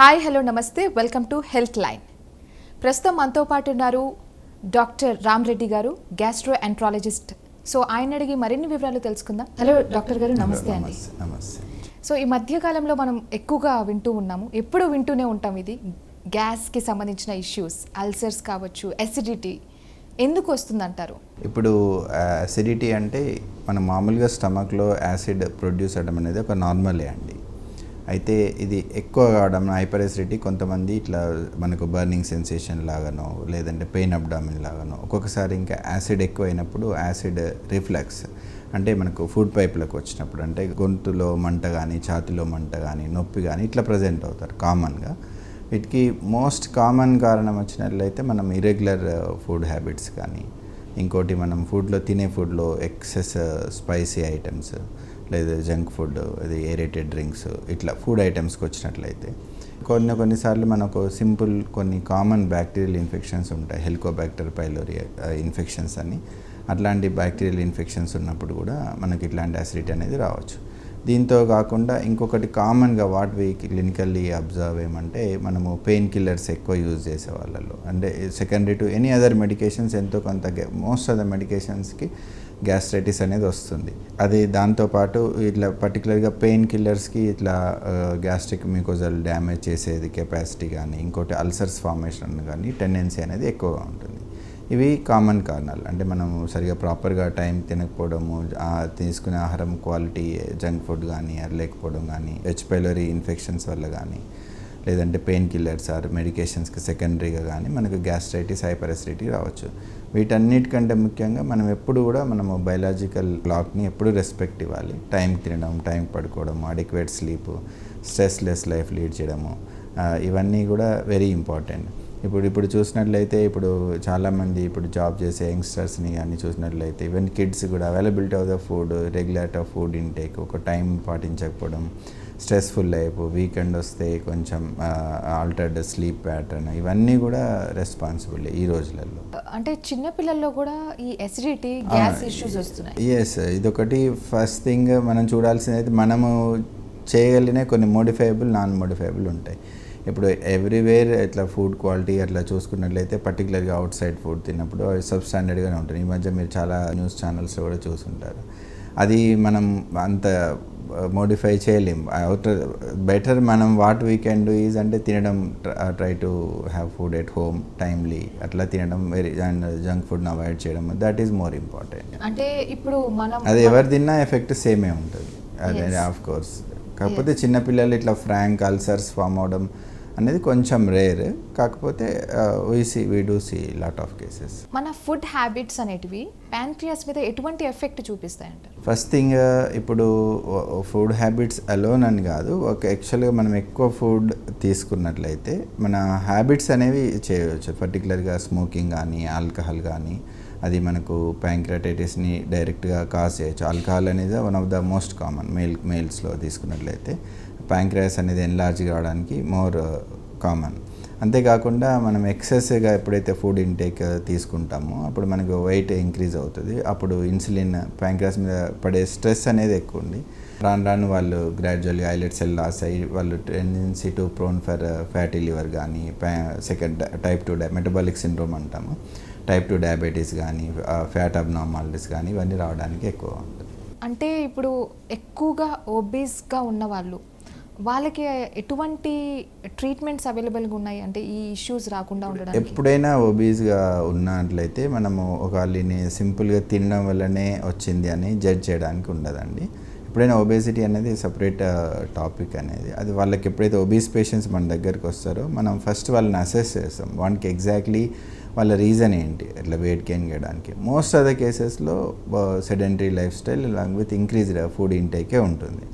Hi hello నమస్తే. Welcome to health line. ప్రస్తుతం మనతో పాటు ఉన్నారు డాక్టర్ రామ్ రెడ్డి గారు గ్యాస్ట్రో ఎంట్రాలజిస్ట్ సో ఆయన అడిగి మరిన్ని వివరాలు తెలుసుకుందాం. హలో డాక్టర్ గారు నమస్తే అండి. సో ఈ మధ్య కాలంలో మనం ఎక్కువగా వింటూ ఉన్నాము. ఎప్పుడు వింటూనే ఉంటాం ఇది. గ్యాస్కి సంబంధించిన ఇష్యూస్ అల్సర్స్ కావచ్చు ఎసిడిటీ ఎందుకు వస్తుందంటారు? ఇప్పుడు అసిడిటీ అంటే మనం మామూలుగా స్టమక్లో యాసిడ్ ప్రొడ్యూస్ అవ్వడం అనేది ఒక నార్మలే అండి. అయితే ఇది ఎక్కువ కావడం హైపర్ ఎసిడిటీ కొంతమంది ఇట్లా మనకు బర్నింగ్ సెన్సేషన్ లాగానో లేదంటే పెయిన్ అబ్డామిన్ లాగానో ఒక్కొక్కసారి ఇంకా యాసిడ్ ఎక్కువైనప్పుడు యాసిడ్ రిఫ్లెక్స్ అంటే మనకు ఫుడ్ పైప్లకు వచ్చినప్పుడు అంటే గొంతులో మంట కానీ ఛాతిలో మంట కానీ నొప్పి కానీ ఇట్లా ప్రజెంట్ అవుతారు కామన్గా. వీటికి మోస్ట్ కామన్ కారణం వచ్చినట్లయితే మనం ఇరెగ్యులర్ ఫుడ్ హ్యాబిట్స్ కానీ ఇంకోటి మనం ఫుడ్లో తినే ఫుడ్లో ఎక్సెస్ స్పైసీ ఐటమ్స్ లేదా జంక్ ఫుడ్ అది ఏరేటెడ్ డ్రింక్స్ ఇట్లా ఫుడ్ ఐటమ్స్కి వచ్చినట్లయితే. కొన్ని కొన్నిసార్లు మనకు సింపుల్ కొన్ని కామన్ బ్యాక్టీరియల్ ఇన్ఫెక్షన్స్ ఉంటాయి. హెల్కోబ్యాక్టర్ పైలోరి ఇన్ఫెక్షన్స్ అని. అట్లాంటి బ్యాక్టీరియల్ ఇన్ఫెక్షన్స్ ఉన్నప్పుడు కూడా మనకి ఇట్లాంటి అసిడిటీ అనేది రావచ్చు. దీంతో కాకుండా ఇంకొకటి కామన్గా వాట్ వి క్లినికల్లీ అబ్జర్వ్ ఏమంటే మనము పెయిన్ కిల్లర్స్ ఎక్కువ యూజ్ చేసే వాళ్ళలో అంటే secondary to any other medications ఎంతో కొంత మోస్ట్ ఆఫ్ ద మెడికేషన్స్కి గ్యాస్ట్రైటిస్ అనేది వస్తుంది. అది దాంతోపాటు ఇట్లా పర్టికులర్గా పెయిన్ కిల్లర్స్కి ఇట్లా గ్యాస్ట్రిక్ మ్యూకోజల్ డ్యామేజ్ చేసేది కెపాసిటీ కానీ ఇంకోటి అల్సర్స్ ఫార్మేషన్ కానీ టెండెన్సీ అనేది ఎక్కువగా ఉంటుంది. ఇవి కామన్ కారణాలు అంటే మనం సరిగా ప్రాపర్గా టైం తినకపోవడము తీసుకునే ఆహారం క్వాలిటీ జంక్ ఫుడ్ కానీ అది లేకపోవడం కానీ హెచ్ పైలరీ ఇన్ఫెక్షన్స్ వల్ల కానీ లేదంటే పెయిన్ కిల్లర్స్ ఆర్ మెడికేషన్స్కి సెకండరీగా కానీ మనకు గ్యాస్ట్రైటిస్ హైపరసిటీ రావచ్చు. వీటన్నిటికంటే ముఖ్యంగా మనం ఎప్పుడు కూడా మనము బయలాజికల్ క్లాక్ని ఎప్పుడు రెస్పెక్ట్ ఇవ్వాలి. టైం తినడం టైం పడుకోవడం adequate sleep stressless life lead చేయడము ఇవన్నీ కూడా వెరీ ఇంపార్టెంట్ ఇప్పుడు ఇప్పుడు చూసినట్లయితే ఇప్పుడు చాలామంది ఇప్పుడు జాబ్ చేసే యంగ్స్టర్స్ని కానీ చూసినట్లయితే ఈవెన్ కిడ్స్ కూడా availability of the food regulate of food intake ఒక టైం పాటించకపోవడం స్ట్రెస్ఫుల్ లైఫ్ వీకెండ్ వస్తే కొంచెం ఆల్టర్డ్ స్లీప్ ప్యాటర్న్ ఇవన్నీ కూడా రెస్పాన్సిబుల్ ఈ రోజులలో. అంటే చిన్న పిల్లల్లో కూడా ఈ ఎసిడిటీ గ్యాస్ ఇష్యూస్ వస్తున్నాయి. ఎస్ ఇదొకటి ఫస్ట్ థింగ్ మనం చూడాల్సింది అయితే మనము చేయగలిగిన కొన్ని మోడిఫైబుల్ నాన్ మోడిఫైబుల్ ఉంటాయి. ఇప్పుడు ఎవ్రీవేర్ ఇట్లా ఫుడ్ క్వాలిటీ అట్లా చూసుకున్నట్లయితే పర్టికులర్గా అవుట్ సైడ్ ఫుడ్ తిన్నప్పుడు అవి సబ్ స్టాండర్డ్గానే ఉంటుంది ఈ మధ్య మీరు చాలా న్యూస్ ఛానల్స్లో కూడా చూసుంటారు. అది మనం అంత మోడిఫై చేయలేం. అవుటర్ బెటర్ మనం what we can do is అంటే తినడం try to have food at home timely అట్లా తినడం వెరీ అండ్ జంక్ ఫుడ్ని అవాయిడ్ చేయడం దట్ ఈస్ మోర్ ఇంపార్టెంట్ అంటే ఇప్పుడు మనం అది ఎవరు తిన్నా ఎఫెక్ట్ సేమే ఉంటుంది. అదే. ఆఫ్ కోర్స్ కాకపోతే చిన్నపిల్లలు ఇట్లా ఫ్రాంక్ అల్సర్స్ ఫామ్ అవడం అనేది కొంచెం రేర్ కాకపోతే we see we do see lot of cases మన ఫుడ్ హ్యాబిట్స్ అనేటివి ప్యాంక్రియాస్ మీద ఎటువంటి ఎఫెక్ట్ చూపిస్తాయంటారు ఫస్ట్ థింగ్ ఇప్పుడు ఫుడ్ హ్యాబిట్స్ అలోన్ అని కాదు ఒక యాక్చువల్గా మనం ఎక్కువ ఫుడ్ తీసుకున్నట్లయితే మన హ్యాబిట్స్ అనేవి చేయవచ్చు. పర్టికులర్గా స్మోకింగ్ కానీ ఆల్కహాల్ కానీ అది మనకు ప్యాంక్రటైటిస్ని డైరెక్ట్గా కాజ్ చేయొచ్చు. ఆల్కహాల్ అనేది one of the most common male మేల్స్లో తీసుకున్నట్లయితే. ప్యాంక్రయాస్ అనేది ఎన్లార్జ్ కావడానికి మోర్ uh, కామన్. అంతేకాకుండా మనం ఎక్సెస్గా ఎప్పుడైతే ఫుడ్ ఇంటేక్ uh, తీసుకుంటామో అప్పుడు మనకు వెయిట్ ఇంక్రీజ్ అవుతుంది. అప్పుడు ఇన్సులిన్ uh, ప్యాంక్రాస్ మీద పడే స్ట్రెస్ అనేది ఎక్కువ ఉంది. రాను రాను వాళ్ళు గ్రాడ్యువల్గా ఐలెట్ సెల్ లాస్ అయ్యి వాళ్ళు tendency to prone for fatty liver కానీ second type two metabolic syndrome అంటాము. టైప్ టూ డయాబెటీస్ కానీ ఫ్యాట్ అబ్నార్మాలిటీస్ కానీ ఇవన్నీ రావడానికి ఎక్కువ ఉంటుంది అంటే ఇప్పుడు ఎక్కువగా ఓబీస్గా ఉన్న వాళ్ళు వాళ్ళకి ఎటువంటి ట్రీట్మెంట్స్ అవైలబుల్గా ఉన్నాయి? అంటే ఈ ఇష్యూస్ రాకుండా ఉండడానికి? ఎప్పుడైనా ఒబీస్గా ఉన్నట్లయితే మనము ఒకళ్ళని సింపుల్గా తినడం వల్లనే వచ్చింది అని జడ్జ్ చేయడానికి ఉండదండి. ఎప్పుడైనా ఒబేసిటీ అనేది సపరేట్ టాపిక్ uh, అనేది. అది వాళ్ళకి ఎప్పుడైతే ఒబీస్ పేషెంట్స్ మన దగ్గరికి వస్తారో మనం ఫస్ట్ వాళ్ళని అసెస్ చేస్తాం. వానికి ఎగ్జాక్ట్లీ వాళ్ళ రీజన్ ఏంటి? ఇట్లా వెయిట్ గెయిన్ చేయడానికి? మోస్ట్ ఆఫ్ ద కేసెస్లో sedentary life style along with increased food ఇంటేకే ఉంటుంది.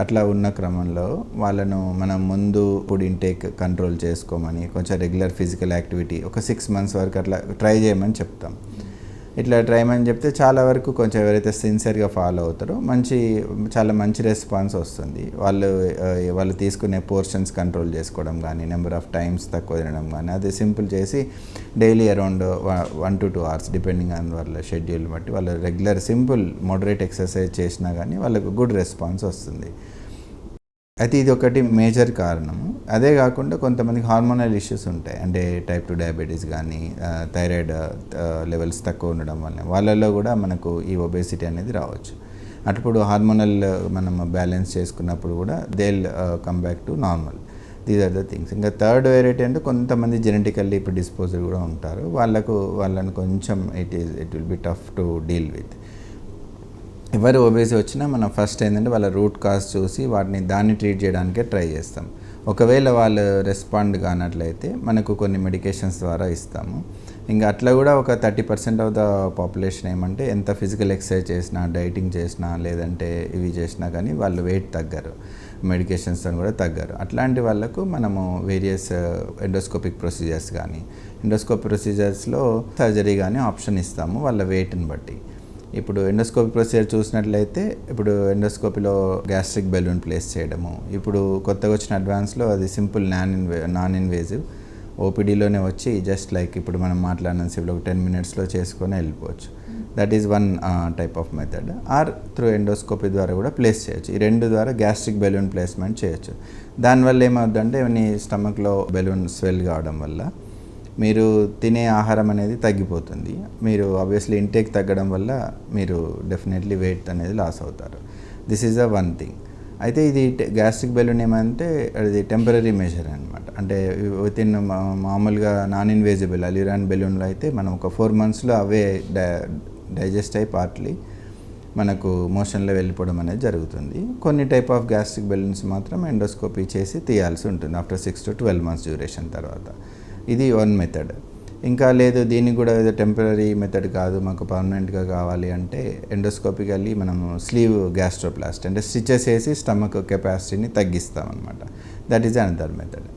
అట్లా ఉన్న క్రమంలో వాళ్ళను మనం ముందు ఫుడ్ ఇంటేక్ కంట్రోల్ చేసుకోమని కొంచెం రెగ్యులర్ ఫిజికల్ యాక్టివిటీ ఒక సిక్స్ మంత్స్ వరకు అట్లా ట్రై చేయమని చెప్తాం. ఇట్లా ట్రై చెప్తే చాలా వరకు కొంచెం ఎవరైతే సిన్సియర్గా ఫాలో అవుతారో మంచి చాలా మంచి రెస్పాన్స్ వస్తుంది. వాళ్ళు వాళ్ళు తీసుకునే పోర్షన్స్ కంట్రోల్ చేసుకోవడం కానీ నెంబర్ ఆఫ్ టైమ్స్ తక్కువ తినడం కానీ అది సింపుల్ చేసి daily around one to two hours depending on వాళ్ళ షెడ్యూల్ బట్టి వాళ్ళు రెగ్యులర్ సింపుల్ మోడరేట్ ఎక్సర్సైజ్ చేసినా కానీ వాళ్ళకు గుడ్ రెస్పాన్స్ వస్తుంది. అయితే ఇది ఒకటి మేజర్ కారణము. అదే కాకుండా కొంతమందికి హార్మోనల్ ఇష్యూస్ ఉంటాయి. అంటే టైప్ టూ డయాబెటీస్ కానీ థైరాయిడ్ లెవెల్స్ తక్కువ ఉండడం వల్ల వాళ్ళల్లో కూడా మనకు ఈ ఒబేసిటీ అనేది రావచ్చు. అప్పుడు హార్మోనల్ మనం బ్యాలెన్స్ చేసుకున్నప్పుడు కూడా they'll come back to normal these are the things ఇంకా థర్డ్ వెరైటీ అంటే కొంతమంది జెనెటికల్లీ ఇప్పుడు డిస్పోజల్ కూడా ఉంటారు. వాళ్ళకు వాళ్ళని కొంచెం it is it will be tough to deal with ఎవరు ఓబేసి వచ్చినా మనం ఫస్ట్ ఏంటంటే వాళ్ళ రూట్ కాజ్ చూసి వాటిని దాన్ని ట్రీట్ చేయడానికే ట్రై చేస్తాం. ఒకవేళ వాళ్ళు రెస్పాండ్ కానట్లయితే మనకు కొన్ని మెడికేషన్స్ ద్వారా ఇస్తాము. ఇంకా అట్లా కూడా ఒక thirty percent of the population ఏమంటే ఎంత ఫిజికల్ ఎక్సర్సైజ్ చేసినా డైటింగ్ చేసినా లేదంటే ఇవి చేసినా కానీ వాళ్ళు వెయిట్ తగ్గరు. మెడికేషన్స్తో కూడా తగ్గరు. అట్లాంటి వాళ్ళకు మనము వేరియస్ ఎండోస్కోపిక్ ప్రొసీజర్స్ కానీ ఎండోస్కోపిక్ ప్రొసీజర్స్లో సర్జరీ కానీ ఆప్షన్ ఇస్తాము వాళ్ళ వెయిట్ని బట్టి. ఇప్పుడు ఎండోస్కోపీ ప్రొసీజర్ చూసినట్లయితే ఇప్పుడు ఎండోస్కోపీలో గ్యాస్ట్రిక్ బెలూన్ ప్లేస్ చేయడము. ఇప్పుడు కొత్తగా వచ్చిన అడ్వాన్స్లో అది simple non invasive non invasive. ఓపీడీలోనే వచ్చి జస్ట్ లైక్ ఇప్పుడు మనం మాట్లాడిన సేపులో ఒక టెన్ మినిట్స్లో చేసుకొని వెళ్ళిపోవచ్చు. That is one type of method or through endoscopy ద్వారా కూడా ప్లేస్ చేయొచ్చు. ఈ రెండు ద్వారా గ్యాస్ట్రిక్ బెలూన్ ప్లేస్మెంట్ చేయొచ్చు. దానివల్ల ఏమవుతుందంటే నీ స్టమక్లో బెలూన్ స్వెల్ కావడం వల్ల మీరు తినే ఆహారం అనేది తగ్గిపోతుంది. మీరు ఆబ్వియస్లీ ఇంటేక్ తగ్గడం వల్ల మీరు డెఫినెట్లీ వెయిట్ అనేది లాస్ అవుతారు. This is a one thing అయితే ఇది గ్యాస్ట్రిక్ బెలూన్ ఏమంటే అది టెంపరీ మెజర్ అనమాట అంటే విత్ ఇన్ మామూలుగా నాన్ ఇన్వేజిబుల్ అలిరాన్ బెలూన్లో అయితే మనం ఒక ఫోర్ మంత్స్లో అవే డైజెస్ట్ అయి పార్ట్లీ మనకు మోషన్లో వెళ్ళిపోవడం అనేది జరుగుతుంది. కొన్ని టైప్ ఆఫ్ గ్యాస్ట్రిక్ బెలూన్స్ మాత్రం ఎండోస్కోపీ చేసి తీయాల్సి ఉంటుంది after six to twelve months duration తర్వాత. ఇది వన్ మెథడ్ ఇంకా లేదు దీనికి కూడా ఏదో టెంపరీ మెథడ్ కాదు మాకు పర్మనెంట్గా కావాలి అంటే ఎండోస్కోపికల్లీ మనము స్లీవ్ గ్యాస్ట్రోప్లాస్ట్ అంటే స్టిచెస్ వేసి స్టమక్ కెపాసిటీని తగ్గిస్తామన్నమాట. దట్ ఈజ్ అనదర్ మెథడ్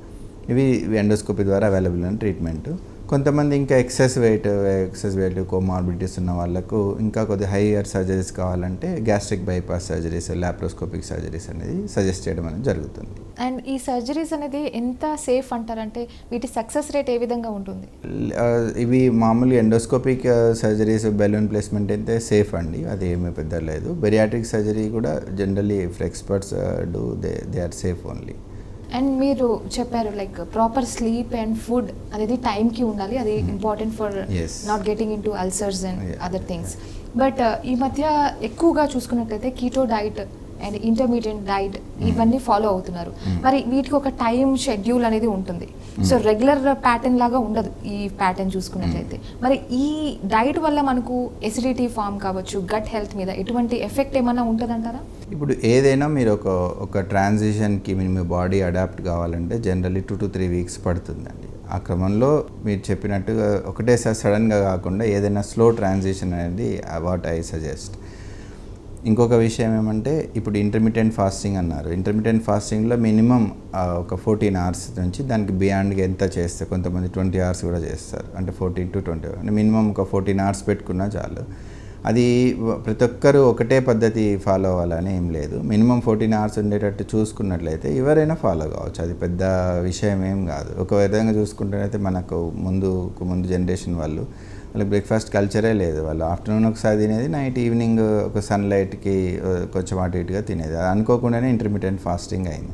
ఇవి ఎండోస్కోపీ ద్వారా అవైలబుల్ అయిన ట్రీట్మెంట్ కొంతమంది ఇంకా excess weight excess weight comorbidities ఉన్న వాళ్ళకు ఇంకా కొద్దిగా హైయర్ సర్జరీస్ కావాలంటే gastric bypass surgeries laparoscopic surgeries అనేది సజెస్ట్ చేయడం అనేది జరుగుతుంది. అండ్ ఈ సర్జరీస్ అనేది ఎంత సేఫ్ అంటారంటే వీటి సక్సెస్ రేట్ ఏ విధంగా ఉంటుంది? ఆ, ఇవి మామూలుగా ఎండోస్కోపిక్ సర్జరీస్ బెలూన్ ప్లేస్మెంట్ అయితే సేఫ్ అండి అది ఏమీ పెద్ద లేదు. బెరియాట్రిక్ సర్జరీ కూడా generally if experts do they they are safe only and మీరు చెప్పారు like proper sleep and food అనేది టైంకి ఉండాలి అది important for. Not getting in to ulcers and other things but ఈ మధ్య ఎక్కువగా చూసుకున్నట్లయితే keto diet and intermediate diet ఇవన్నీ ఫాలో అవుతున్నారు. Mm. మరి వీటికి ఒక టైం షెడ్యూల్ అనేది ఉంటుంది. సో రెగ్యులర్ ప్యాటర్న్ లాగా ఉండదు ఈ ప్యాటర్న్ చూసుకున్నట్లయితే. మరి ఈ డైట్ వల్ల మనకు ఎసిడిటీ ఫామ్ కావచ్చు గట్ హెల్త్ మీద ఎటువంటి ఎఫెక్ట్ ఏమైనా ఉంటుందంటారా? ఇప్పుడు ఏదైనా మీరు ఒక ఒక ట్రాన్సిషన్కి మీ మీ బాడీ అడాప్ట్ కావాలంటే generally two to three weeks పడుతుందండి. ఆ క్రమంలో మీరు చెప్పినట్టుగా ఒకటేసారి సడన్గా కాకుండా ఏదైనా స్లో ట్రాన్సిషన్ అనేది వాట్ ఐ సజెస్ట్ ఇంకొక విషయం ఏమంటే ఇప్పుడు ఇంటర్మీడియట్ ఫాస్టింగ్ అన్నారు. ఇంటర్మీడియట్ ఫాస్టింగ్లో మినిమం ఒక ఫోర్టీన్ అవర్స్ నుంచి దానికి బియాండ్గా ఎంత చేస్తే కొంతమంది ట్వంటీ అవర్స్ కూడా చేస్తారు. అంటే ఫోర్టీన్ టు ట్వంటీ మినిమం ఒక ఫోర్టీన్ అవర్స్ పెట్టుకున్నా చాలు. అది ప్రతి ఒక్కరు ఒకటే పద్ధతి ఫాలో అవ్వాలని ఏం లేదు. మినిమం ఫోర్టీన్ అవర్స్ ఉండేటట్టు చూసుకున్నట్లయితే ఎవరైనా ఫాలో కావచ్చు. అది పెద్ద విషయం ఏం కాదు. ఒక విధంగా చూసుకుంటేనైతే మనకు ముందు ముందు జనరేషన్ వాళ్ళు వాళ్ళకి బ్రేక్ఫాస్ట్ కల్చరే లేదు. వాళ్ళు ఆఫ్టర్నూన్ ఒకసారి తినేది నైట్ ఈవినింగ్ ఒక సన్లైట్కి కొంచెం అటు ఇటుగా తినేది. అది అనుకోకుండానే ఇంటర్మీడియట్ ఫాస్టింగ్ అయింది.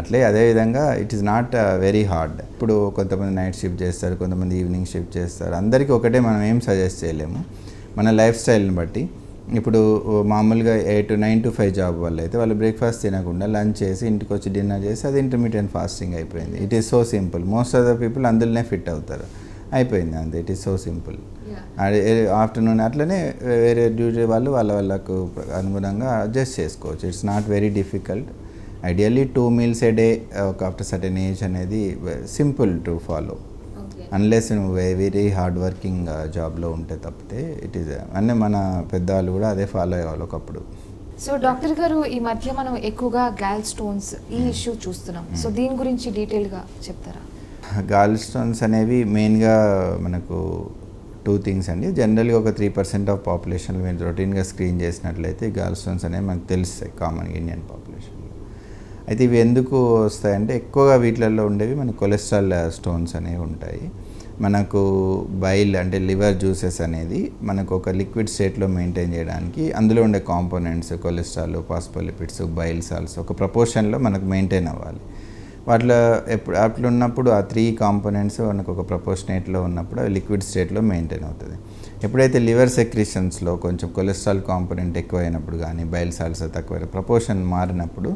అట్లే అదేవిధంగా it is not very hard ఇప్పుడు కొంతమంది నైట్ షిఫ్ట్ చేస్తారు కొంతమంది ఈవినింగ్ షిఫ్ట్ చేస్తారు. అందరికీ ఒకటే మనం ఏం సజెస్ట్ చేయలేము. మన లైఫ్ స్టైల్ని బట్టి. ఇప్పుడు మామూలుగా eight nine to five job వల్ల అయితే వాళ్ళు బ్రేక్ఫాస్ట్ తినకుండా లంచ్ చేసి ఇంటికి వచ్చి డిన్నర్ చేసి అది ఇంటర్మీడియట్ ఫాస్టింగ్ అయిపోయింది. It is so simple most of the people అందులోనే ఫిట్ అవుతారు. అయిపోయింది అంతే. It is so simple afternoon అట్లనే వేరే డ్యూటీ వాళ్ళు వాళ్ళ వాళ్ళకు అనుగుణంగా అడ్జస్ట్ చేసుకోవచ్చు. It's not very difficult ideally two meals a day ఒక ఆఫ్టర్ సర్టెన్ ఏజ్ అనేది సింపుల్ టు ఫాలో అన్లెస్ నువ్వు వెరీ హార్డ్ వర్కింగ్ జాబ్లో ఉంటే తప్పితే ఇట్ ఈస్ అన్నీ మన పెద్దవాళ్ళు కూడా అదే ఫాలో అయ్యేవాళ్ళు ఒకప్పుడు. సో డాక్టర్ గారు ఈ మధ్య మనం ఎక్కువగా గాల్ స్టోన్స్ ఈ ఇష్యూ చూస్తున్నాం. సో దీని గురించి డీటెయిల్గా చెప్తారా? గాల్ స్టోన్స్ అనేవి మెయిన్గా మనకు టూ థింగ్స్ అండి. జనరల్గా ఒక త్రీ పర్సెంట్ ఆఫ్ పాపులేషన్లో మీరు రొటీన్గా స్క్రీన్ చేసినట్లయితే గాల్ స్టోన్స్ అనేవి మనకు తెలుస్తాయి కామన్ ఇండియన్ పాపులేషన్లో. అయితే ఇవి ఎందుకు వస్తాయంటే ఎక్కువగా వీటిలలో ఉండేవి మన కొలెస్ట్రాల్ స్టోన్స్ అనేవి ఉంటాయి. మనకు బైల్ అంటే లివర్ జ్యూసెస్ అనేది మనకు ఒక లిక్విడ్ స్టేట్లో మెయింటైన్ చేయడానికి అందులో ఉండే components cholesterol phospholipids bile salts ఒక ప్రపోర్షన్లో మనకు మెయింటైన్ అవ్వాలి. వాటిలో ఎప్పుడు అట్లా ఉన్నప్పుడు ఆ త్రీ కాంపోనెంట్స్ మనకు ఒక ప్రపోర్షనేట్లో ఉన్నప్పుడు అవి లిక్విడ్ స్టేట్లో మెయింటైన్ అవుతుంది. ఎప్పుడైతే లివర్ సెక్రిషన్స్లో కొంచెం కొలెస్ట్రాల్ కాంపోనెంట్ ఎక్కువ అయినప్పుడు కానీ బైల్ సాల్స్ తక్కువ ప్రపోర్షన్ మారినప్పుడు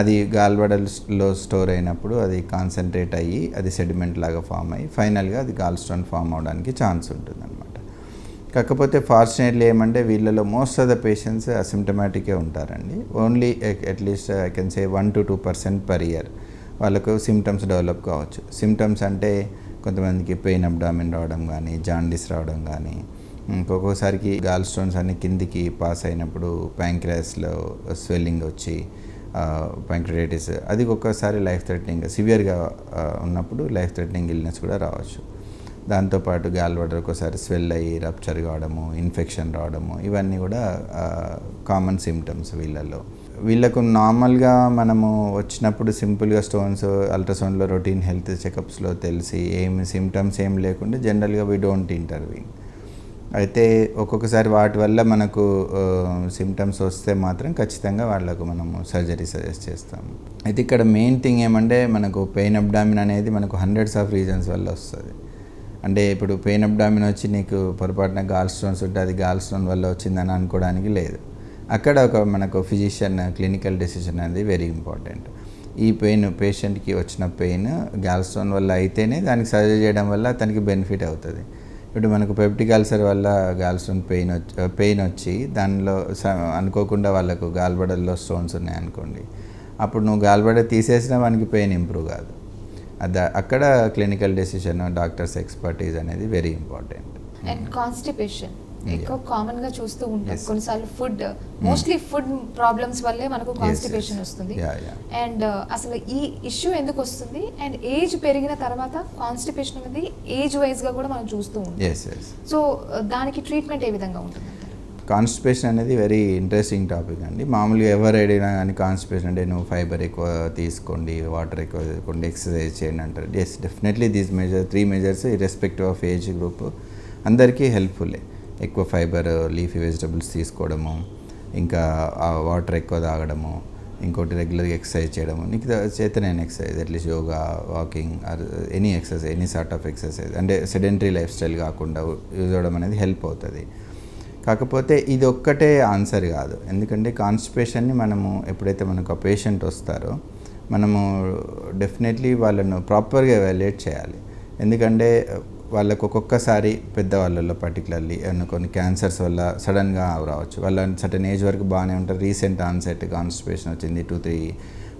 అది గాల్బడల్లో స్టోర్ అయినప్పుడు అది కాన్సన్ట్రేట్ అయ్యి అది సెడిమెంట్ లాగా ఫామ్ అయ్యి ఫైనల్గా అది గాల్ స్టోన్ ఫామ్ అవడానికి ఛాన్స్ ఉంటుంది అనమాట కాకపోతే ఫార్చునేట్లీ ఏమంటే వీళ్ళలో మోస్ట్ ఆఫ్ ద పేషెంట్స్ అసిమ్టమాటికే ఉంటారండి. Only at least I can say one to two percent per year వాళ్ళకు సిమ్టమ్స్ డెవలప్ కావచ్చు. సిమ్టమ్స్ అంటే కొంతమందికి పెయిన్ అబ్డామిన్ రావడం కానీ జాండీస్ రావడం కానీ ఇంకొకసారికి గాల్ స్టోన్స్ అన్ని కిందికి పాస్ అయినప్పుడు ప్యాంక్రాస్లో స్వెల్లింగ్ వచ్చి ప్యాంక్రటైటిస్ అది ఒక్కొక్కసారి లైఫ్ థ్రెటనింగ్ సివియర్గా ఉన్నప్పుడు లైఫ్ థ్రెటనింగ్ ఇల్నెస్ కూడా రావచ్చు. దాంతోపాటు గాల్ వాటర్ ఒకసారి స్వెల్ అయ్యి రప్చర్ కావడము ఇన్ఫెక్షన్ రావడము ఇవన్నీ కూడా కామన్ సిమ్టమ్స్ వీళ్ళల్లో. వీళ్ళకు నార్మల్గా మనము వచ్చినప్పుడు సింపుల్గా స్టోన్స్ అల్ట్రాసౌండ్లో రొటీన్ హెల్త్ చెకప్స్లో తెలిసి ఏమి సిమ్టమ్స్ ఏం లేకుండా జనరల్గా వీ డోంట్ ఇంటర్వ్యూ అయితే ఒక్కొక్కసారి వాటి వల్ల మనకు సిమ్టమ్స్ వస్తే మాత్రం ఖచ్చితంగా వాళ్ళకు మనము సర్జరీ సజెస్ట్ చేస్తాము. అయితే ఇక్కడ మెయిన్ థింగ్ ఏమంటే మనకు పెయిన్ అబ్డామిన్ అనేది మనకు హండ్రెడ్స్ ఆఫ్ రీజన్స్ వల్ల వస్తుంది. అంటే ఇప్పుడు పెయిన్ అబ్డామిన్ వచ్చి నీకు పొరపాటున గాల్ స్టోన్స్ ఉంటే అది గాల్ స్టోన్ వల్ల వచ్చిందని అనుకోవడానికి లేదు. అక్కడ ఒక మనకు ఫిజిషియన్ క్లినికల్ డెసిషన్ అనేది వెరీ ఇంపార్టెంట్. ఈ పెయిన్ పేషెంట్కి వచ్చిన పెయిన్ గాల్ స్టోన్ వల్ల అయితేనే దానికి సర్జరీ చేయడం వల్ల అతనికి బెనిఫిట్ అవుతుంది. ఇప్పుడు మనకు పెప్టిక్ అల్సర్ వల్ల గాల్స్టోన్ పెయిన్ వచ్చి పెయిన్ వచ్చి దానిలో స- అనుకోకుండా వాళ్ళకు గాల్బడల్లో స్టోన్స్ ఉన్నాయనుకోండి అప్పుడు నువ్వు గాల్బడ తీసేసినా వానికి పెయిన్ ఇంప్రూవ్ కాదు. అది అక్కడ క్లినికల్ డెసిషన్ డాక్టర్స్ ఎక్స్పర్టీస్ అనేది వెరీ ఇంపార్టెంట్. And constipation. ఎక్కువ కామన్గా చూస్తూ ఉంటాం. కొన్నిసార్లు ఫుడ్ మోస్ట్లీ ఫుడ్ ప్రాబ్లమ్స్ వల్లే మనకు కాన్స్టిపేషన్. వస్తుంది. అండ్ అసలు ఈ ఇష్యూ ఎందుకు వస్తుంది? అండ్ ఏజ్ పెరిగిన తర్వాత కాన్స్టిపేషన్ అనేది ఏజ్ వైజ్గా కూడా మనం చూస్తూ ఉంటాం. సో దానికి ట్రీట్మెంట్ ఏ విధంగా ఉంటుంది? కాన్స్టిపేషన్ అనేది వెరీ ఇంట్రెస్టింగ్ టాపిక్ అండి. మామూలుగా ఎవరు అడిగినా కానీ కాన్స్టిపేషన్ అంటే నువ్వు ఫైబర్ ఎక్కువ తీసుకోండి వాటర్ ఎక్కువ తీసుకోండి ఎక్సర్సైజ్ చేయండి అంటారు. Yes definitely these measure three measures irrespective of age group అందరికీ హెల్ప్ఫుల్లే ఎక్కువ ఫైబర్ లీఫీ వెజిటబుల్స్ తీసుకోవడము ఇంకా వాటర్ ఎక్కువ తాగడము ఇంకోటి రెగ్యులర్గా ఎక్సర్సైజ్ చేయడము. నీకు చేతనైన exercise at least yoga walking or any exercise any sort of exercise. అంటే సెడెంటరీ లైఫ్ స్టైల్ కాకుండా యూజ్ అవ్వడం అనేది హెల్ప్ అవుతుంది. కాకపోతే ఇది ఒక్కటే ఆన్సర్ కాదు. ఎందుకంటే కాన్స్టిపేషన్ని మనము ఎప్పుడైతే మనకు ఆ పేషెంట్ వస్తారో మనము డెఫినెట్లీ వాళ్ళను ప్రాపర్గా ఎవాల్యుయేట్ చేయాలి. ఎందుకంటే వాళ్ళకు ఒక్కొక్కసారి పెద్దవాళ్ళలో పర్టికులర్లీ కొన్ని క్యాన్సర్స్ వల్ల సడన్గా రావచ్చు. వాళ్ళ సటన్ ఏజ్ వరకు బాగానే ఉంటారు. రీసెంట్ ఆన్సెట్ కాన్స్టిపేషన్ వచ్చింది. టూ త్రీ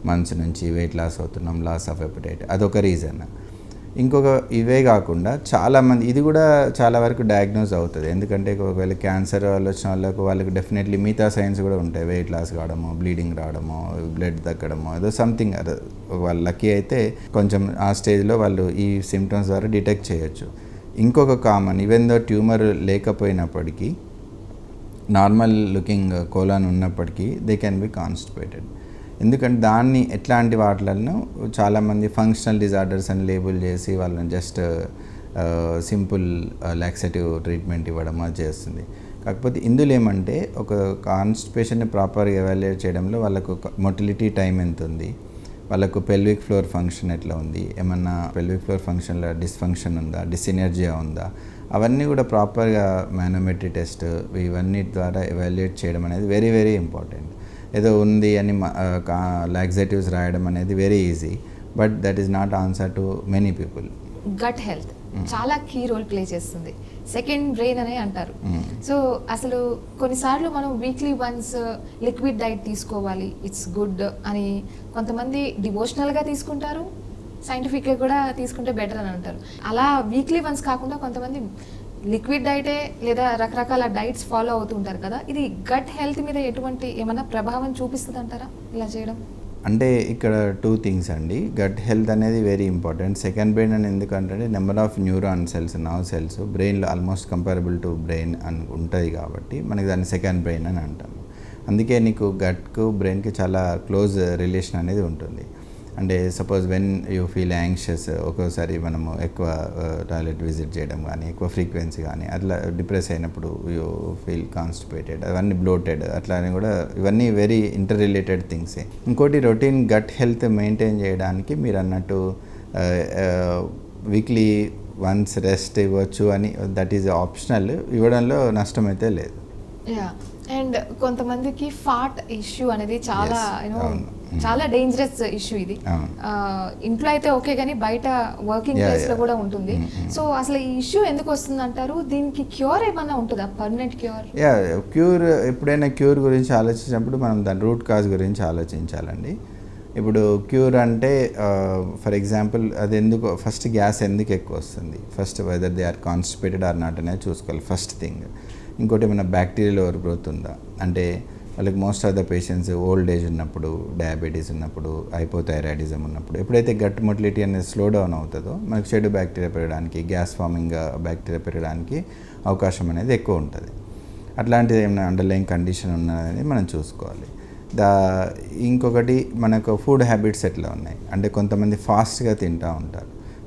మంత్స్ నుంచి వెయిట్ లాస్ అవుతున్నాం లాస్ ఆఫ్ ఎపిటైట్ అదొక రీజన్ ఇంకొక ఇవే కాకుండా చాలామంది ఇది కూడా చాలా వరకు డయాగ్నోజ్ అవుతుంది. ఎందుకంటే ఒకవేళ క్యాన్సర్ వాళ్ళు వచ్చిన వాళ్ళకు వాళ్ళకి డెఫినెట్లీ మిగతా సైన్స్ కూడా ఉంటాయి. వెయిట్ లాస్ కావడము బ్లీడింగ్ రావడము బ్లడ్ తగ్గడము ఏదో సంథింగ్ అదే వాళ్ళ లక్కీ అయితే కొంచెం ఆ స్టేజ్లో వాళ్ళు ఈ సిమ్టమ్స్ ద్వారా డిటెక్ట్ చేయొచ్చు. ఇంకొక కామన్ ఈవెన్ దో ట్యూమర్ లేకపోయినప్పటికీ నార్మల్ లుకింగ్ కోలాన్ ఉన్నప్పటికీ దే కెన్ బి కాన్స్టిపేటెడ్ ఎందుకంటే దాన్ని ఎట్లాంటి వాటిలను చాలామంది ఫంక్షనల్ డిజార్డర్స్ అని లేబుల్ చేసి వాళ్ళని జస్ట్ సింపుల్ లాక్సేటివ్ ట్రీట్మెంట్ ఇవ్వడం అది చేస్తుంది. కాకపోతే ఇందులో ఏమంటే ఒక కాన్స్టిపేషన్ని ప్రాపర్గా ఎవాల్యుయేట్ చేయడంలో వాళ్ళకు మొటిలిటీ టైం ఎంత ఉంది వాళ్ళకు పెల్విక్ ఫ్లోర్ ఫంక్షన్ ఎట్లా ఉంది? ఏమన్నా పెల్విక్ ఫ్లోర్ ఫంక్షన్లో డిస్ఫంక్షన్ ఉందా? డిసినర్జియా ఉందా? అవన్నీ కూడా ప్రాపర్గా మ్యానోమెట్రీ టెస్ట్ ఇవన్నీ ద్వారా ఎవాల్యుయేట్ చేయడం అనేది వెరీ వెరీ ఇంపార్టెంట్ ఏదో ఉంది అని లాక్సేటివ్స్ రాయడం అనేది very easy but that is not answer to many people gut health చాలా కీ రోల్ ప్లే చేస్తుంది. సెకండ్ బ్రెయిన్ అనే అంటారు. సో అసలు కొన్నిసార్లు మనం వీక్లీ వన్స్ లిక్విడ్ డైట్ తీసుకోవాలి ఇట్స్ గుడ్ అని కొంతమంది డివోషనల్గా తీసుకుంటారు సైంటిఫిక్గా కూడా తీసుకుంటే బెటర్ అని అంటారు. అలా వీక్లీ వన్స్ కాకుండా కొంతమంది లిక్విడ్ డైటే లేదా రకరకాల డైట్స్ ఫాలో అవుతుంటారు కదా ఇది గట్ హెల్త్ మీద ఎటువంటి ఏమైనా ప్రభావం చూపిస్తుంది అంటారా ఇలా చేయడం? అంటే ఇక్కడ టూ థింగ్స్ అండి. గట్ హెల్త్ అనేది వెరీ ఇంపార్టెంట్ సెకండ్ బ్రెయిన్ అని ఎందుకంటే number of neuron cells nerve cells బ్రెయిన్లో ఆల్మోస్ట్ కంపారబుల్ టు బ్రెయిన్ అని ఉంటుంది కాబట్టి మనకి దాన్ని సెకండ్ బ్రెయిన్ అని అంటాము. అందుకే నీకు గట్కు బ్రెయిన్కి చాలా క్లోజ్ రిలేషన్ అనేది ఉంటుంది. అంటే suppose when you feel anxious ఒక్కోసారి మనము ఎక్కువ టాయిలెట్ విజిట్ చేయడం కానీ ఎక్కువ ఫ్రీక్వెన్సీ కానీ అట్లా డిప్రెస్ అయినప్పుడు యూ ఫీల్ కాన్స్టిపేటెడ్ అవన్నీ బ్లోటెడ్ అట్లా అని కూడా ఇవన్నీ వెరీ ఇంటర్ రిలేటెడ్ థింగ్సే ఇంకోటి రొటీన్ గట్ హెల్త్ మెయింటైన్ చేయడానికి మీరు అన్నట్టు వీక్లీ వన్స్ రెస్ట్ ఇవ్వచ్చు అని దట్ ఈజ్ ఆప్షనల్ ఇవ్వడంలో నష్టమైతే లేదు. యా అండ్ కొంతమందికి ఫాట్ ఇష్యూ అనేది చాలా యూనో. చాలా డేంజరస్ ఇష్యూ ఇది. ఇంట్లో అయితే ఓకే కానీ బయట వర్కింగ్ ప్లేస్లో. కూడా ఉంటుంది. Mm, mm. సో అసలు ఈ ఇష్యూ ఎందుకు వస్తుంది అంటారు? దీనికి క్యూర్ ఏమన్నా ఉంటుందా? పర్మనెంట్ క్యూర్ యా క్యూర్ ఎప్పుడైనా క్యూర్ గురించి ఆలోచించినప్పుడు మనం దాని రూట్ కాజ్ గురించి ఆలోచించాలండి. ఇప్పుడు క్యూర్ అంటే ఫర్ ఎగ్జాంపుల్ అది ఎందుకు ఫస్ట్ గ్యాస్ ఎందుకు ఎక్కువ వస్తుంది? First whether they are constipated or not అనేది చూసుకోవాలి ఫస్ట్ థింగ్ ఇంకోటి ఏమైనా బ్యాక్టీరియల్ ఓవర్ గ్రోత్ ఉందా? అంటే వాళ్ళకి most of the patients old age ఉన్నప్పుడు డయాబెటీస్ ఉన్నప్పుడు హైపోథైరాయిడిజం ఉన్నప్పుడు ఎప్పుడైతే గట్ మొటిలిటీ అనేది స్లో డౌన్ అవుతుందో మనకు చెడు బ్యాక్టీరియా పెరగడానికి గ్యాస్ ఫార్మింగ్ బ్యాక్టీరియా పెరగడానికి అవకాశం అనేది ఎక్కువ ఉంటుంది. అట్లాంటిది ఏమైనా అండర్లైన్ కండిషన్ ఉన్నదని మనం చూసుకోవాలి. దా ఇంకొకటి మనకు ఫుడ్ హ్యాబిట్స్ ఎట్లా ఉన్నాయి? అంటే కొంతమంది ఫాస్ట్గా తింటూ ఉంటారు.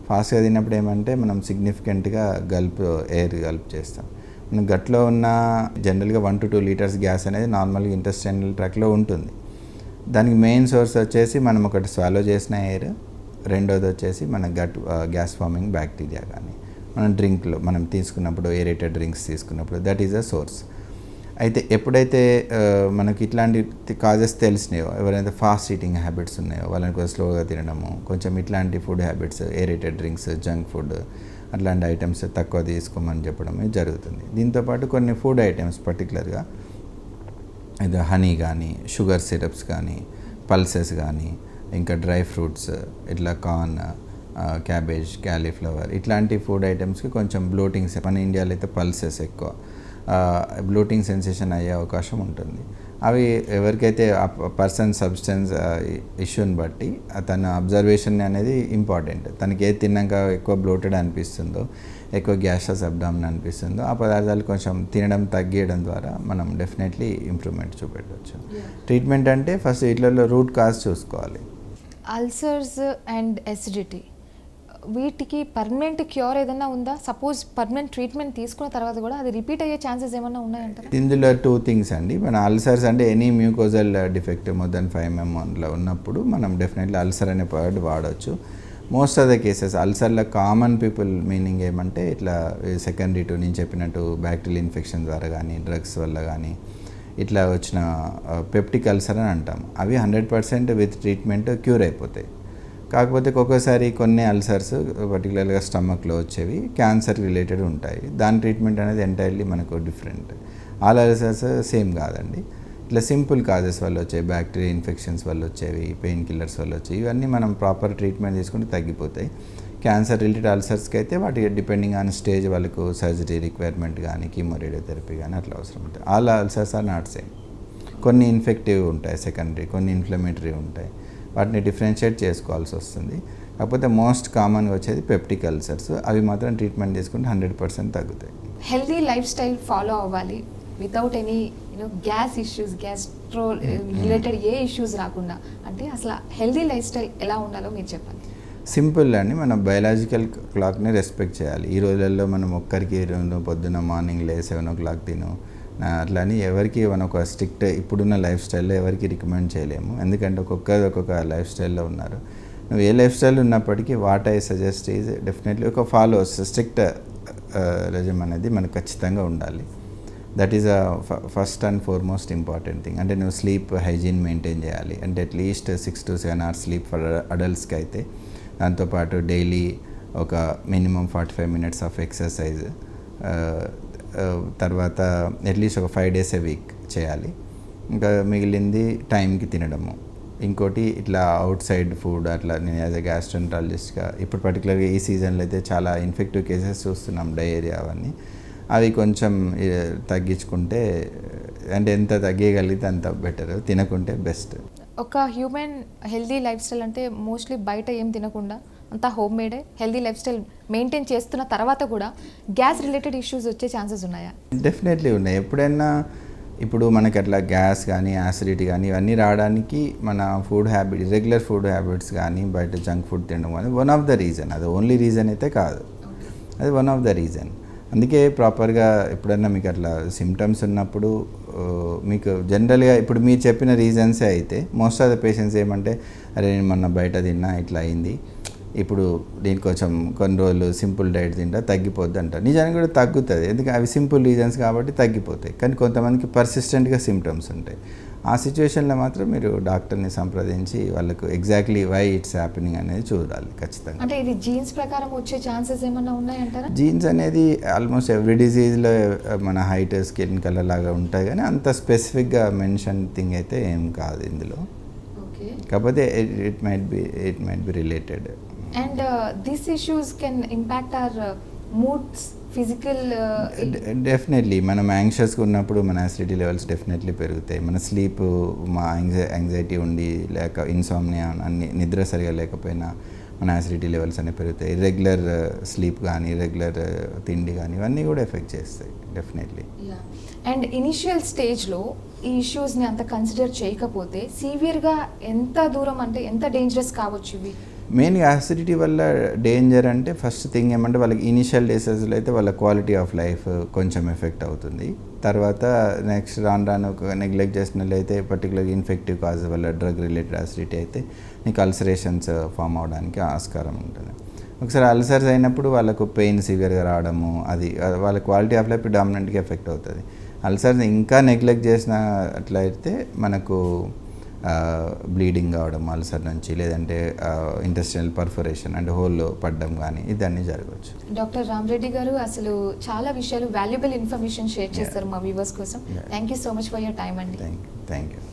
ఫాస్ట్గా తిన్నప్పుడు ఏమంటే మనం సిగ్నిఫికెంట్గా గల్ప్ ఎయిర్ గల్ప్ చేస్తాం. గట్లో ఉన్న జనరల్గా one to two litres gas అనేది నార్మల్గా ఇంటెస్టైనల్ ట్రాక్లో ఉంటుంది. దానికి మెయిన్ సోర్స్ వచ్చేసి మనం ఒకటి స్వాలో చేసిన ఎయిర్ రెండోది వచ్చేసి మన గట్ గ్యాస్ ఫార్మింగ్ బ్యాక్టీరియా కానీ మనం డ్రింక్లో మనం తీసుకున్నప్పుడు ఏరేటెడ్ డ్రింక్స్ తీసుకున్నప్పుడు దట్ ఈజ్ అ సోర్స్ అయితే ఎప్పుడైతే మనకి ఇట్లాంటి కాజెస్ తెలిసినాయో ఎవరైతే ఫాస్ట్ ఈటింగ్ హ్యాబిట్స్ ఉన్నాయో వాళ్ళని కొంచెం స్లోగా తినడము కొంచెం ఇట్లాంటి food habits aerated drinks junk food అట్లాంటి ఐటమ్స్ తక్కువ తీసుకోమని చెప్పడమే జరుగుతుంది. దీంతోపాటు కొన్ని ఫుడ్ ఐటమ్స్ పర్టికులర్గా ఇది హనీ కానీ షుగర్ సిరప్స్ కానీ పల్సెస్ కానీ ఇంకా డ్రై ఫ్రూట్స్ ఇట్లా కార్న్ క్యాబేజ్ క్యాలీఫ్లవర్ ఇట్లాంటి ఫుడ్ ఐటమ్స్కి కొంచెం బ్లోటింగ్స్ మన ఇండియాలో అయితే పల్సెస్ ఎక్కువ. బ్లోటింగ్ సెన్సేషన్ అయ్యే అవకాశం ఉంటుంది. అవి ఎవరికైతే ఆ పర్సన్ సబ్స్టెన్స్ ఇష్యూని బట్టి తన అబ్జర్వేషన్ అనేది ఇంపార్టెంట్. తనకి ఏది తిన్నాక ఎక్కువ బ్లోటెడ్ అనిపిస్తుందో ఎక్కువ గ్యాసెస్ అబ్డామిన్ అనిపిస్తుందో ఆ పదార్థాలు కొంచెం తినడం తగ్గియడం ద్వారా మనం డెఫినెట్లీ ఇంప్రూవ్మెంట్ చూపెట్టవచ్చు ట్రీట్మెంట్ అంటే ఫస్ట్ వీటిలో రూట్ కాజ్ చూసుకోవాలి. Ulcers and acidity. వీటికి పర్మనెంట్ క్యూర్ ఏదైనా ఉందా? సపోజ్ పర్మనెంట్ ట్రీట్మెంట్ తీసుకున్న తర్వాత కూడా అది రిపీట్ అయ్యే ఛాన్సెస్ ఏమైనా ఉన్నాయంట ఇందులో టూ థింగ్స్ అండి. మన అల్సర్స్ అంటే any mucosal defect more than five ఎంఎంలో ఉన్నప్పుడు మనం డెఫినెట్లీ అల్సర్ అనే వర్డ్ వాడవచ్చు మోస్ట్ ఆఫ్ ద కేసెస్ అల్సర్లో కామన్ పీపుల్ మీనింగ్ ఏమంటే ఇట్లా సెకండరీ టు నేను చెప్పినట్టు బ్యాక్టీరియల్ ఇన్ఫెక్షన్ ద్వారా కానీ డ్రగ్స్ వల్ల కానీ ఇట్లా వచ్చిన uh, పెప్టిక్ అల్సర్ అని అంటాం అవి hundred percent with treatment cure అయిపోతాయి. కాకపోతే ఒక్కొక్కసారి కొన్ని అల్సర్స్ పర్టికులర్గా స్టమక్లో వచ్చేవి క్యాన్సర్ రిలేటెడ్ ఉంటాయి. దాని ట్రీట్మెంట్ అనేది ఎంటైర్లీ మనకు డిఫరెంట్ ఆల్ అల్సర్స్ సేమ్ కాదండి. ఇట్లా సింపుల్ కాజెస్ వల్ల వచ్చాయి బ్యాక్టీరియా ఇన్ఫెక్షన్స్ వల్ల వచ్చేవి పెయిన్ కిల్లర్స్ వల్ల వచ్చేవి ఇవన్నీ మనం ప్రాపర్ ట్రీట్మెంట్ తీసుకుంటే తగ్గిపోతాయి. క్యాన్సర్ రిలేటెడ్ అల్సర్స్కి అయితే వాటి డిపెండింగ్ ఆన్ స్టేజ్ వాళ్ళకు సర్జరీ రిక్వైర్మెంట్ కానీ కీమో రేడియోథెరపీ కానీ అట్లా అవసరం ఉంటుంది all ulcers are not same కొన్ని ఇన్ఫెక్టివ్ ఉంటాయి సెకండరీ కొన్ని ఇన్ఫ్లమేటరీ ఉంటాయి. వాటిని డిఫరెన్షియేట్ చేసుకోవాల్సి వస్తుంది. కాకపోతే మోస్ట్ కామన్గా వచ్చేది పెప్టిక్ అల్సర్స్. అవి మాత్రం ట్రీట్మెంట్ తీసుకుంటే హండ్రెడ్ పర్సెంట్ తగ్గుతాయి. హెల్తీ లైఫ్ స్టైల్ ఫాలో అవ్వాలి without any you know gas issues gastro related A issues రాకుండా. అంటే అసలు హెల్తీ లైఫ్ స్టైల్ ఎలా ఉండాలో మీరు చెప్పండి. సింపుల్ అండి. మనం బయలాజికల్ క్లాక్ని రెస్పెక్ట్ చేయాలి. ఈ రోజుల్లో మనం ఒక్కరికి రెండు పొద్దున్న మార్నింగ్ లే సెవెన్ ఓ క్లాక్ తిను. అట్లా అని ఎవరికి మనం ఒక స్ట్రిక్ట్ ఇప్పుడున్న లైఫ్ స్టైల్లో ఎవరికి రికమెండ్ చేయలేము. ఎందుకంటే ఒక్కొక్కరు ఒక్కొక్క లైఫ్ స్టైల్లో ఉన్నారు. నువ్వు ఏ లైఫ్ స్టైల్ ఉన్నప్పటికీ what I suggest is definitely ఒక ఫాలో స్ట్రిక్ట్ రెజమ్ అనేది మనకు ఖచ్చితంగా ఉండాలి. That is a first and foremost important thing అంటే నువ్వు స్లీప్ హైజీన్ మెయింటైన్ చేయాలి. అంటే at least six to seven hours sleep for అడల్ట్స్కి అయితే. దాంతోపాటు డైలీ ఒక minimum forty five minutes of exercise తర్వాత అట్లీస్ట్ ఒక ఫైవ్ డేస్ ఏ వీక్ చేయాలి. ఇంకా మిగిలింది టైంకి తినడము. ఇంకోటి ఇట్లా అవుట్ సైడ్ ఫుడ్ అట్లా నేను యాజ్ అ గ్యాస్ట్రంటాలజిస్ట్గా ఇప్పుడు పర్టికులర్గా ఈ సీజన్లో అయితే చాలా ఇన్ఫెక్టివ్ కేసెస్ చూస్తున్నాం డయేరియా అవన్నీ. అవి కొంచెం తగ్గించుకుంటే అంటే ఎంత తగ్గగలిగితే అంత బెటర్ తినకుంటే బెస్ట్ ఒక హ్యూమన్ హెల్దీ లైఫ్ స్టైల్ అంటే మోస్ట్లీ బయట ఏం తినకుండా అంతా home May Day healthy life style maintain చేస్తున్న తర్వాత కూడా గ్యాస్ రిలేటెడ్ ఇష్యూస్ వచ్చే ఛాన్సెస్ ఉన్నాయా? డెఫినెట్లీ ఉన్నాయి. ఎప్పుడైనా ఇప్పుడు మనకి అట్లా గ్యాస్ కానీ యాసిడిటీ కానీ ఇవన్నీ రావడానికి మన food habit regular food habits కానీ బయట జంక్ ఫుడ్ తినడం కానీ వన్ ఆఫ్ ద రీజన్ అది ఓన్లీ రీజన్ అయితే కాదు. అది వన్ ఆఫ్ ద రీజన్ అందుకే ప్రాపర్గా ఎప్పుడన్నా మీకు అట్లా సిమ్టమ్స్ ఉన్నప్పుడు మీకు జనరల్గా ఇప్పుడు మీరు చెప్పిన రీజన్సే అయితే మోస్ట్ ఆఫ్ ద పేషెంట్స్ ఏమంటే అరే నేను మొన్న బయట తిన్నా ఇట్లా అయింది. ఇప్పుడు దీనికి కొంచెం కొన్ని రోజులు సింపుల్ డైట్ తింటా తగ్గిపోద్ది అంటారు నిజానికి కూడా తగ్గుతుంది. ఎందుకంటే అవి సింపుల్ రీజన్స్ కాబట్టి తగ్గిపోతాయి. కానీ కొంతమందికి పర్సిస్టెంట్గా సిమ్టమ్స్ ఉంటాయి. ఆ సిచ్యువేషన్లో మాత్రం మీరు డాక్టర్ని సంప్రదించి వాళ్ళకు ఎగ్జాక్ట్లీ వై ఇట్స్ హ్యాపెనింగ్ అనేది చూడాలి ఖచ్చితంగా. అంటే ఇది జీన్స్ ప్రకారం వచ్చే ఛాన్సెస్ ఏమన్నా ఉన్నాయంటారా? జీన్స్ అనేది ఆల్మోస్ట్ ఎవ్రీ డిజీజ్లో మన హైట్ స్కిన్ కలర్ లాగా ఉంటాయి కానీ అంత స్పెసిఫిక్గా మెన్షన్ థింగ్ అయితే ఏం కాదు ఇందులో. కాకపోతే it might be it might be related and this issues can impact our moods physical definitely మనం యాంగ్షియస్గా ఉన్నప్పుడు మన యాసిడిటీ లెవెల్స్ డెఫినెట్లీ పెరుగుతాయి. మన స్లీప్ మా యాంగ్జై యాంగ్జైటీ ఉండి లేక ఇన్సామ్నియా అన్ని నిద్ర సరిగా లేకపోయినా మన యాసిడిటీ లెవెల్స్ అనేవి పెరుగుతాయి. ఇర్రెగ్యులర్ స్లీప్ కానీ ఇర్రెగ్యులర్ తిండి కానీ ఇవన్నీ కూడా ఎఫెక్ట్ చేస్తాయి. డెఫినెట్లీ అండ్ ఇనిషియల్ స్టేజ్లో ఈ ఇష్యూస్ని అంత కన్సిడర్ చేయకపోతే సివియర్గా ఎంత దూరం అంటే ఎంత డేంజరస్ కావచ్చు ఇవి? మెయిన్గా యాసిడిటీ వల్ల డేంజర్ అంటే ఫస్ట్ థింగ్ ఏమంటే వాళ్ళకి ఇనిషియల్ డేసెస్లో అయితే వాళ్ళ క్వాలిటీ ఆఫ్ లైఫ్ కొంచెం ఎఫెక్ట్ అవుతుంది. తర్వాత నెక్స్ట్ రాను రాను నెగ్లెక్ట్ చేసినట్లయితే పర్టికులర్ ఇన్ఫెక్టివ్ కాజ్ వల్ల డ్రగ్ రిలేటెడ్ యాసిడిటీ అయితే నీకు అల్సరేషన్స్ ఫామ్ అవడానికి ఆస్కారం ఉంటుంది. ఒకసారి అల్సర్స్ అయినప్పుడు వాళ్ళకు పెయిన్ సివియర్గా రావడము అది అది వాళ్ళ క్వాలిటీ ఆఫ్ లైఫ్ డామినెంట్గా ఎఫెక్ట్ అవుతుంది. అల్సర్స్ ఇంకా నెగ్లెక్ట్ చేసిన అట్లయితే మనకు బ్లీడింగ్ కావడం అల్సర్ నుంచి లేదంటే ఇంటెస్టినల్ పర్ఫరేషన్ అంటే హోల్లో పడడం కానీ ఇదన్నీ జరగవచ్చు. డాక్టర్ రామరెడ్డి గారు అసలు చాలా విషయాలు వాల్యుబుల్ ఇన్ఫర్మేషన్ షేర్ చేస్తారు మా వ్యూవర్స్ కోసం. Thank you so much for your time అండి. Thank you